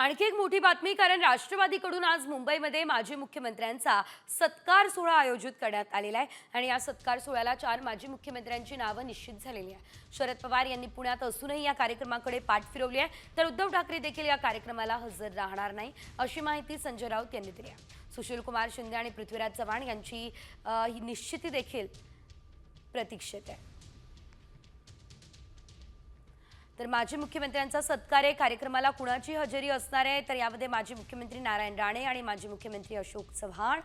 आणखी एक मोठी बातमी कारण राष्ट्रवादीकडून आज मुंबईमध्ये माजी मुख्यमंत्र्यांचा सत्कार सोहळा आयोजित करण्यात आलेला आहे. आणि या सत्कार सोहळ्याला चार माजी मुख्यमंत्र्यांची नावं निश्चित झालेली आहे शरद पवार यांनी पुण्यात असूनही या कार्यक्रमाकडे पाठ फिरवली आहे तर उद्धव ठाकरे देखील या कार्यक्रमाला हजर राहणार नाही अशी माहिती संजय राऊत यांनी दिली आहे. सुशील कुमार शिंदे आणि पृथ्वीराज चव्हाण यांची ही निश्चिती देखील प्रतीक्षित आहे. तर माजी मुख्यमंत्र्यांचा सत्कार आहे. कार्यक्रमाला कुणाची हजेरी असणार आहे? तर यामध्ये माजी मुख्यमंत्री नारायण राणे आणि माजी मुख्यमंत्री अशोक चव्हाण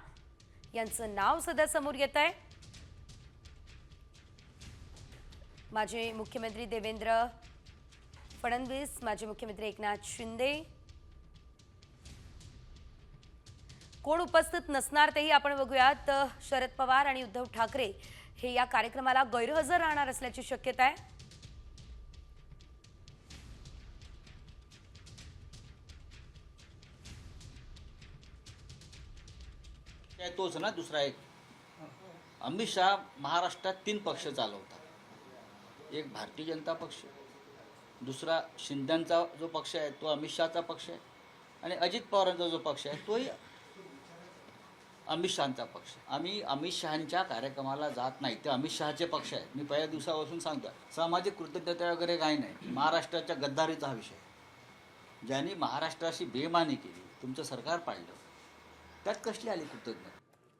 यांचं नाव सध्या समोर येत आहे. माजी मुख्यमंत्री देवेंद्र फडणवीस माजी मुख्यमंत्री एकनाथ शिंदे. कोण उपस्थित नसणार तेही आपण बघूयात. शरद पवार आणि उद्धव ठाकरे हे या कार्यक्रमाला गैरहजर राहणार असल्याची शक्यता आहे. काय तोच ना दुसरा एक. अमित शहा महाराष्ट्रात तीन पक्ष चालवतात. एक भारतीय जनता पक्ष दुसरा शिंद्यांचा जो पक्ष आहे तो अमित शहाचा पक्ष आहे आणि अजित पवारांचा जो पक्ष आहे तोही अमित शहाचा पक्ष आम्ही अमित शहांच्या कार्यक्रमाला जात नाही. ते अमित शहाचे पक्ष आहे मी पहिल्या दिवसापासून सांगतो सामाजिक कृतज्ञता वगैरे काही नाही. महाराष्ट्राच्या गद्दारीचा हा विषय ज्यांनी महाराष्ट्राशी बेमानी केली तुमचं सरकार पाडलं त्यात कसली आली कृतज्ञता?